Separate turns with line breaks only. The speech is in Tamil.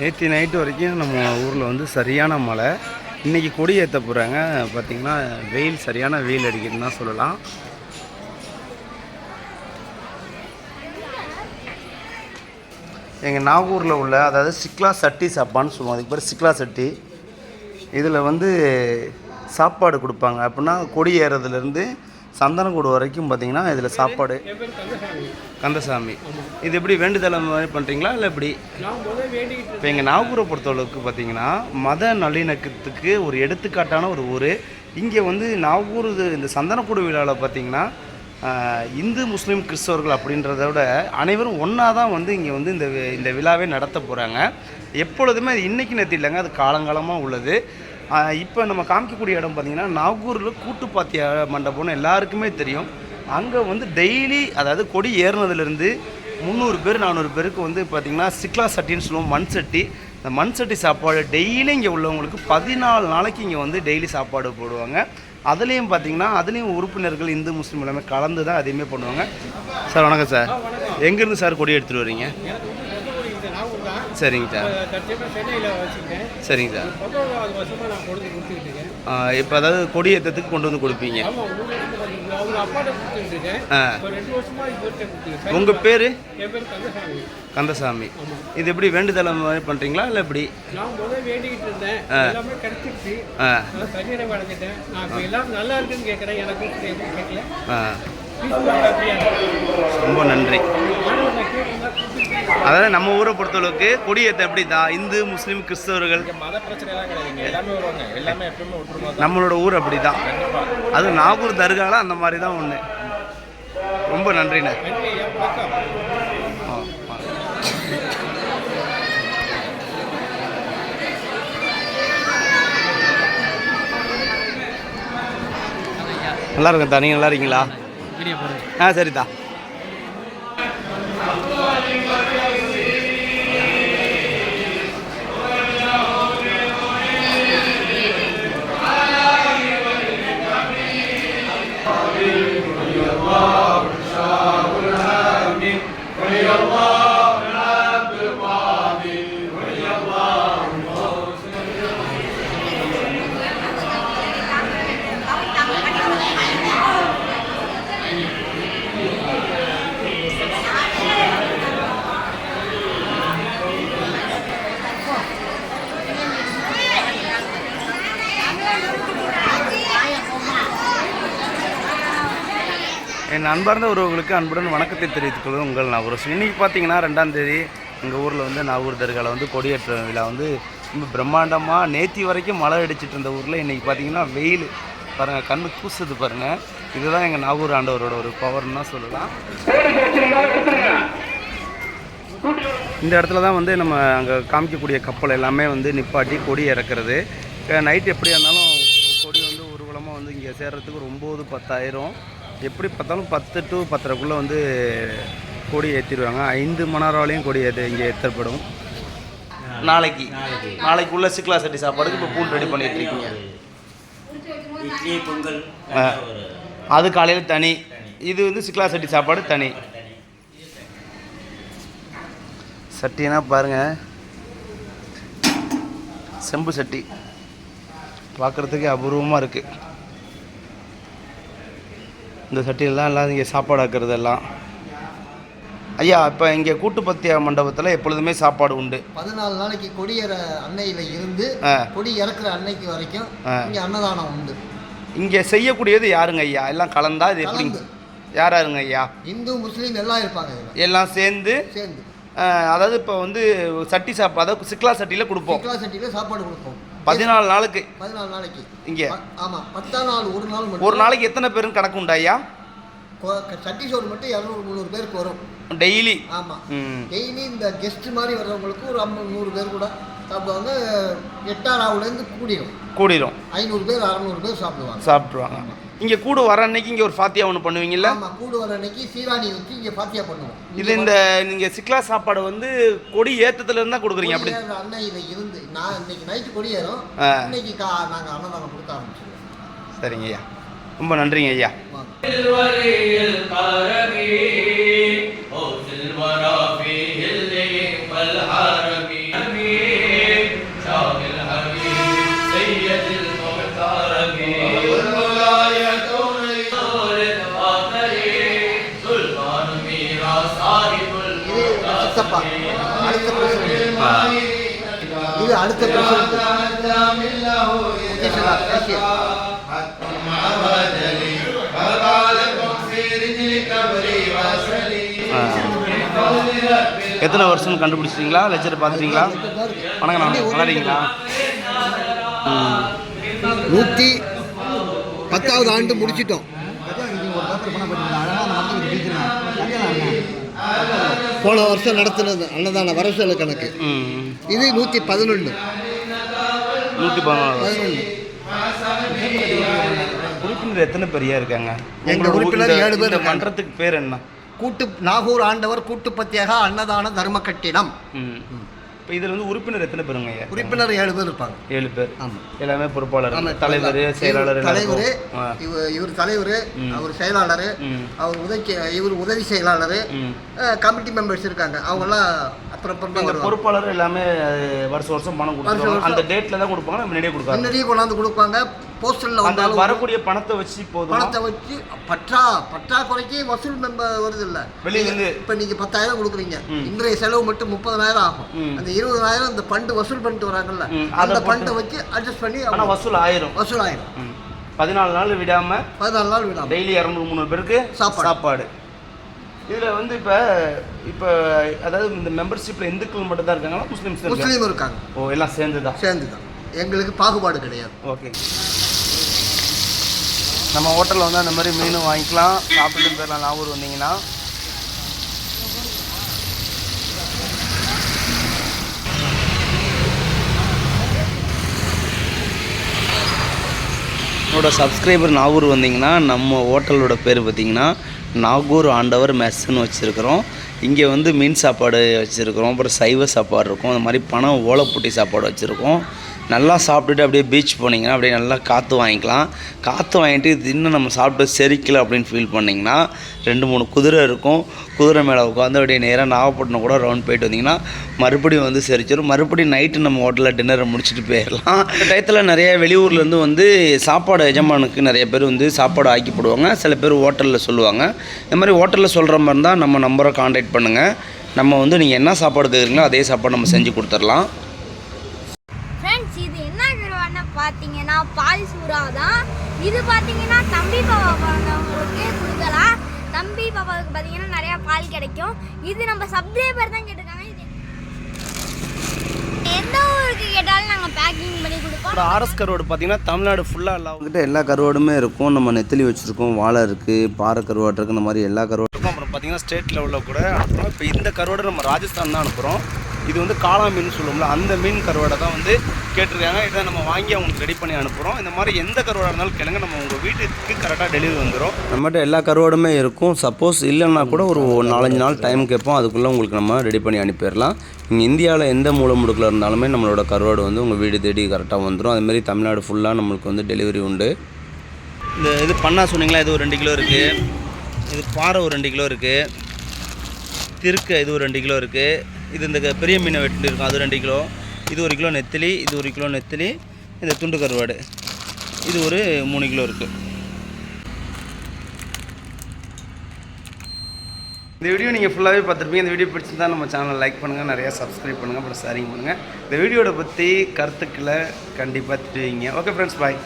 நேற்று நைட்டு வரைக்கும் நம்ம ஊரில் வந்து சரியான மழை. இன்றைக்கி கொடி ஏற்ற போகிறாங்க பார்த்திங்கன்னா வெயில் சரியான வெயில் அடிக்குதுன்னு தான் சொல்லலாம். எங்கள் நாகூரில் உள்ள அதாவது சிக்லா சட்டி சாப்பான்னு சொல்லுவோம். அதுக்கு பேர் சிக்லா சட்டி. இதில் வந்து சாப்பாடு கொடுப்பாங்க. அப்படின்னா கொடி ஏறதுலேருந்து சந்தனக்கூடு வரைக்கும் பார்த்தீங்கன்னா இதில் சாப்பாடு
கந்தசாமி.
இது எப்படி வேண்டுதலம் மாதிரி பண்ணுறீங்களா இல்லை எப்படி? இப்போ எங்கள் நாகூரை பொறுத்தளவுக்கு பார்த்தீங்கன்னா மத நல்லிணக்கத்துக்கு ஒரு எடுத்துக்காட்டான ஒரு ஊர். இங்கே வந்து நாகூர் இந்த சந்தனக்கூடு விழாவில் பார்த்தீங்கன்னா இந்து முஸ்லீம் கிறிஸ்தவர்கள் அப்படின்றத விட அனைவரும் ஒன்றா தான் வந்து இங்கே வந்து இந்த வி- இந்த விழாவே நடத்த போகிறாங்க எப்பொழுதுமே அது இன்றைக்கி நேற்று இல்லைங்க அது காலங்காலமாக உள்ளது. இப்போ நம்ம காமிக்கக்கூடிய இடம் பார்த்தீங்கன்னா நாகூரில் கூட்டுப்பாத்திய மண்டபம்னு எல்லாருக்குமே தெரியும். அங்கே வந்து டெய்லி அதாவது கொடி ஏறினதுலேருந்து முந்நூறு பேர் நானூறு பேருக்கு வந்து பார்த்திங்கன்னா சிக்லா சட்டின்னு சொல்லுவோம் மண் சட்டி. இந்த மண் சட்டி சாப்பாடு டெய்லி இங்கே உள்ளவங்களுக்கு பதினாலு நாளைக்கு இங்கே வந்து டெய்லி சாப்பாடு போடுவாங்க. அதுலேயும் பார்த்தீங்கன்னா அதுலேயும் உறுப்பினர்கள் இந்து முஸ்லீம் எல்லாமே கலந்து தான் அதையுமே பண்ணுவாங்க. சார் வணக்கம் சார். எங்கேருந்து சார் கொடி எடுத்துகிட்டு வரீங்க
எனக்கு வந்து சொந்த ஊர் இந்த நாகூர் தான்
சரிங்க சார். சரிங்க சார். இப்போ அதாவது கொடி ஏற்றத்துக்கு கொண்டு வந்து கொடுப்பீங்க. உங்கள் பேர்?
கந்தசாமி.
இது எப்படி வேண்டுதலை மாதிரி பண்ணுறீங்களா இல்லை எப்படி? ரொம்ப நன்றி. அதாவது நம்ம ஊரை பொறுத்தளவுக்கு கொடியேற்ற எப்படி தான் இந்து முஸ்லீம் கிறிஸ்தவர்கள்? நம்மளோட ஊர் அப்படி தான் அது நாகூர் தர்கால அந்த மாதிரி தான் ஒன்று ரொம்ப நன்றிண்ணே. நல்லா இருக்கேன் நீங்கள் நல்லா இருக்கீங்களா? ஆ சரிதா என் அன்பார்ந்த உறவுகளுக்கு அன்புடன் வணக்கத்தை தெரிவித்துக் கொள்வது உங்கள் நாகூர் இன்னைக்கு பார்த்தீங்கன்னா ரெண்டாம் தேதி எங்கள் ஊரில் வந்து நாகூர் தர்காவில் வந்து கொடியேற்ற விழா வந்து ரொம்ப பிரம்மாண்டமாக நேத்தி வரைக்கும் மழை அடிச்சிட்டு இருந்த ஊரில் இன்றைக்கி பார்த்தீங்கன்னா வெயில். பாருங்கள் கண்ணு கூசுது பாருங்கள் இதுதான் எங்கள் நாகூர் ஆண்டவரோட ஒரு பவர்னு தான் சொல்லலாம். இந்த இடத்துல தான் வந்து நம்ம அங்கே காமிக்கக்கூடிய கப்பல் எல்லாமே வந்து நிப்பாட்டி கொடி இறக்குறது. நைட் எப்படியா இருந்தாலும் கொடி வந்து ஊர்வலமாக வந்து இங்கே சேர்கிறதுக்கு ஒரு ஒம்பது பத்தாயிரம் எப்படி பார்த்தாலும் பத்து டு பத்தரைக்குள்ளே வந்து கொடி ஏற்றிடுவாங்க ஐந்து மணி நேரம் வரையும் கொடி ஏற்ற இங்கே ஏற்றப்படும் நாளைக்கு. நாளைக்குள்ள சிக்லா சட்டி சாப்பாடுக்கு இப்போ பூல் ரெடி பண்ணிட்டு இருக்கீங்க.
இட்லி பொங்கல்.
அது காலையில் தனி. இது வந்து சிக்லா சட்டி சாப்பாடு தனி. சட்டினா பாருங்க. செம்பு சட்டி. பார்க்குறதுக்கு அபூர்வமாக இருக்குது இந்த சட்டியெல்லாம் எல்லாம் இங்கே சாப்பாடு ஆக்குறது எல்லாம் ஐயா இப்போ இங்கே கூட்டுப்பத்திய மண்டபத்தில் எப்பொழுதுமே சாப்பாடு உண்டு.
பதினாலு நாளைக்கு கொடியேற அன்னையில இருந்து. கொடி இறக்குற அன்னைக்கு வரைக்கும். இங்க அன்னதானம் உண்டு.
இங்கே செய்யக்கூடியது யாருங்க ஐயா? எல்லாம் கலந்தா இது எப்படி. யார் யாருங்க ஐயா?
இந்து முஸ்லீம் எல்லாம் இருப்பாங்க
எல்லாம் சேர்ந்து?
சேர்ந்து.
அதாவது இப்போ வந்து சட்டி சாப்பாடு அதாவது சிக்லா சட்டியில் கொடுப்போம்.
சிக்லா சட்டியில சாப்பாடு கொடுப்போம்.
பதினாலு நாளுக்கு.
பதினாலு நாளைக்கு.
இங்கே.
ப- ஆமா பத்தாம் நாள் ஒரு நாள்
ஒரு நாளைக்கு எத்தனை பேரும் கணக்கு உண்டா ஐயா?
கொ- சட்டி சோறு மட்டும் இரநூறு முந்நூறு பேருக்கு வரும்.
டெய்லி?
ஆமா.
ம்.
டெய்லி இந்த கெஸ்ட் மாதிரி வர்றவங்களுக்கு ஒரு ஐம்பது நூறு பேர் கூட சாப்பிடுவாங்க. எட்டாராவுலேருந்து கூடிடும்
கூடிரும்.
ஐநூறு பேர் அறநூறு பேர் சாப்பிடுவாங்க.
சாப்பிட்ருவாங்க இங்கே கூடு வர அன்னைக்கு இங்கே ஒரு ஃபாத்தியா ஒன்று பண்ணுவீங்கல்ல?
ஆமா கூடு வர அன்னைக்கு சீராணி வச்சு இங்க பாத்தியா பண்ணுவோம்.
இது இந்த நீங்கள் சிக்லா சாப்பாடு வந்து கொடி ஏற்றத்துல இருந்தா கொடுக்குறீங்க அப்படி?
கொடியேற அன்னையில இருந்து நான் இன்னைக்கு நைட்டு கொடியேறும்.
ஆ.
இன்னைக்கு கா நாங்கள் அன்னதானம் கொடுக்க ஆரம்பிச்சிடுவோம்
சரிங்க ஐயா. ரொம்ப நன்றிங்க ஐயா.
வாங்க. சித்தப்பா அடுத்த பிரசிடண்ட் இது அடுத்த
எத்தனை வருஷம் கண்டுபிடிச்சிட்டீங்களா? லெக்சர் பார்த்துட்டீங்களா? வணக்கம் நல்லா இருக்கீங்களா
நூற்றி பத்தாவது ஆண்டு முடிச்சிட்டோம். போன வருஷம் நடத்தினது அன்னதான வரசல கணக்கு. இது நூற்றி பதினொன்று
நூற்றி
பதினொன்று
உறுப்பினர் எத்தனை பேரியா இருக்காங்க?
எங்க
உங்களோட
உறுப்பினர் ஏழு பேர்.
மன்றத்துக்கு பேர் என்ன?
கூட்டு நாகூர் ஆண்டவர் கூட்டுப்பத்தியாக அன்னதான தர்ம கட்டிடம்.
இப்போ இதில் வந்து உறுப்பினர் எத்தனை பேருங்க ஐயா?
உறுப்பினர் ஏழு பேர் இருப்பாங்க.
ஏழு பேர்.
ஆமாம்
எல்லாமே பொறுப்பாளர் தலைவர் செயலாளர்
தலைவர். இவர் இவர் தலைவர் அவர் செயலாளர். அவர் உதவி இவர் உதவி செயலாளர் கமிட்டி மெம்பர்ஸ் இருக்காங்க. அவங்கெல்லாம்
இந்த பொறுப்பாளர் எல்லாமே வருஷம் வருஷம் பணம்
வருஷம்.
அந்த டேட்ல தான் கொடுப்பாங்க முன்னாடியே கொடுக்காங்க
முன்னாடியே கொண்டாந்து கொடுப்பாங்க. போஸ்டரில்
அந்த வரக்கூடிய பணத்தை வச்சு போதும்?
பணத்தை வச்சு பற்றா பற்றாக்குறைக்கு வசூல் மெம்பர் வருது இல்ல
வெளியில இருந்து.
இப்போ நீங்க பத்தாயிரம் கொடுக்குறீங்க. இன்றைய செலவு மட்டும் முப்பதனாயிரம் ஆகும். அந்த இருபதாயிரம் அந்த ஃபண்டு வசூல் பண்ணிட்டு வராங்கல்ல அந்த ஃபண்டை வச்சு அட்ஜஸ்ட் பண்ணி
ஆனா வசூல் ஆயிரும்.
வசூல் ஆயிரும்.
பதினாலு நாள் விடாம
பதினாலு நாள் விடாம.
டெய்லி இரநூறு முந்நூறு பேருக்கு
சாப்பாடு.
சாப்பாடு. இதுல வந்து இப்ப இப்ப அதாவது இந்த மெம்பர்ஷிப்ல இந்துக்கள் மட்டும் தான் இருக்காங்களா முஸ்லிம்ஸ் இருக்காங்க
முஸ்லீம் இருக்காங்க.
ஓ எல்லாம் சேர்ந்து தான்
சேர்ந்து தான் எங்களுக்கு பாகுபாடு கிடையாது.
ஓகே. நம்ம ஹோட்டலில் வந்து அந்த மாதிரி மீன் வாங்கிக்கலாம் சாப்பிட்டு போயிடலாம் நாகூர் வந்தீங்கன்னா. என்னோட சப்ஸ்கிரைபர் நாகூர் வந்தீங்கன்னா நம்ம ஹோட்டலோட பேர் பார்த்தீங்கன்னா நாகூர் ஆண்டவர் மெஸ்ஸுன்னு வச்சுருக்குறோம். இங்கே வந்து மீன் சாப்பாடு வச்சுருக்குறோம். அப்புறம் சைவ சாப்பாடு இருக்கும். அந்த மாதிரி பணம் ஓலைப்புட்டி சாப்பாடு வச்சுருக்கோம். நல்லா சாப்பிட்டுட்டு அப்படியே பீச் போனீங்கன்னா அப்படியே நல்லா காற்று வாங்கிக்கலாம். காற்று வாங்கிட்டு இது இன்னும் நம்ம சாப்பிட்டு செரிக்கல அப்படின்னு ஃபீல் பண்ணிங்கன்னா ரெண்டு மூணு குதிரை இருக்கும். குதிரை மேலே உட்காந்து அப்படியே நேராக நாகப்பட்டினம் கூட ரவுண்ட் போயிட்டு வந்தீங்கன்னா மறுபடியும் வந்து செரிச்சிடும் மறுபடியும் நைட்டு நம்ம ஹோட்டலில் டின்னரை முடிச்சுட்டு போயிடலாம் டயத்தில் நிறைய வெளியூர்லேருந்து வந்து சாப்பாடு எஜமானுக்கு நிறைய பேர் வந்து சாப்பாடு ஆக்கி போடுவாங்க. சில பேர் ஹோட்டலில் சொல்லுவாங்க. இந்த மாதிரி ஹோட்டலில் சொல்கிற மாதிரி இருந்தால் நம்ம நம்பரை காண்டாக்ட் பண்ணுங்கள் நம்ம வந்து நீங்கள் என்ன சாப்பாடு கேட்குறீங்களோ அதே சாப்பாடு நம்ம செஞ்சு கொடுத்துடலாம்
ஃப்ரெண்ட்ஸ் இது என்ன கருவான்னு பார்த்தீங்கன்னா பால் சூறா தான் இது பார்த்தீங்கன்னா தம்பி பாப்பா பிறந்தவங்களுக்கு கொடுக்கலாம். தம்பி பாப்பாவுக்கு பார்த்தீங்கன்னா நிறையா பால் கிடைக்கும். இது நம்ம சப்ஸ்கிரைபர் தான் கேட்டிருக்காங்க. இது எந்த ஊருக்கு கேட்டாலும் நாங்கள் பேக்கிங் பண்ணி கொடுப்போம்.
ஆர்எஸ் கருவாடு பார்த்தீங்கன்னா தமிழ்நாடு ஃபுல்லாக எல்லா கிட்ட எல்லா கருவாடுமே இருக்கும். நம்ம நெத்திலி வச்சுருக்கோம். வாழை இருக்குது பாறை கருவாடு இருக்குது இந்த மாதிரி எல்லா கருவாடு இருக்கும் அப்புறம் பார்த்தீங்கன்னா ஸ்டேட் லெவலில் கூட அனுப்புகிறோம் இப்போ இந்த கருவாடு நம்ம ராஜஸ்தான் தான் அனுப்புகிறோம் இது வந்து காளா மீன் சொல்லுவோம்ல அந்த மீன் கருவாடை தான் வந்து கேட்டிருக்காங்க. இதை நம்ம வாங்கி அவங்களுக்கு ரெடி பண்ணி அனுப்புகிறோம் இந்த மாதிரி எந்த கருவாடாக இருந்தாலும் கேளுங்க நம்ம உங்கள் வீட்டுக்கு கரெக்டாக டெலிவரி வந்துடும் நம்மகிட்ட எல்லா கருவாடுமே இருக்கும். சப்போஸ் இல்லைன்னா கூட ஒரு நாலஞ்சு நாள் டைம் கேட்போம். அதுக்குள்ளே உங்களுக்கு நம்ம ரெடி பண்ணி அனுப்பிடலாம். இங்கே இந்தியாவில் எந்த மூலை முடுக்கில் இருந்தாலுமே நம்மளோட கருவாடு வந்து உங்கள் வீடு தேடி கரெக்டாக வந்துடும் அதுமாரி தமிழ்நாடு ஃபுல்லாக நம்மளுக்கு வந்து டெலிவரி உண்டு. இந்த இது பண்ணா சொன்னீங்களா? இது ஒரு ரெண்டு கிலோ இருக்குது இது பாறை ஒரு ரெண்டு கிலோ இருக்குது திருக்க இது ஒரு ரெண்டு கிலோ இருக்குது இது இந்த பெரிய மீனை வெட்டிருக்கோம் அது ரெண்டு கிலோ இது ஒரு கிலோ நெத்திலி இது ஒரு கிலோ நெத்திலி இந்த துண்டு கருவாடு. இது ஒரு மூணு கிலோ இருக்குது இந்த வீடியோ நீங்கள் ஃபுல்லாகவே பார்த்துருப்பீங்க. இந்த வீடியோ பிடிச்சிருந்தா நம்ம சேனலை லைக் பண்ணுங்கள் நிறையா சப்ஸ்கிரைப் பண்ணுங்கள் அப்புறம் ஷேரிங் பண்ணுங்கள் இந்த வீடியோட பற்றி கருத்துக்களை கண்டிப்பாக தெரிவிங்க. Okay friends bye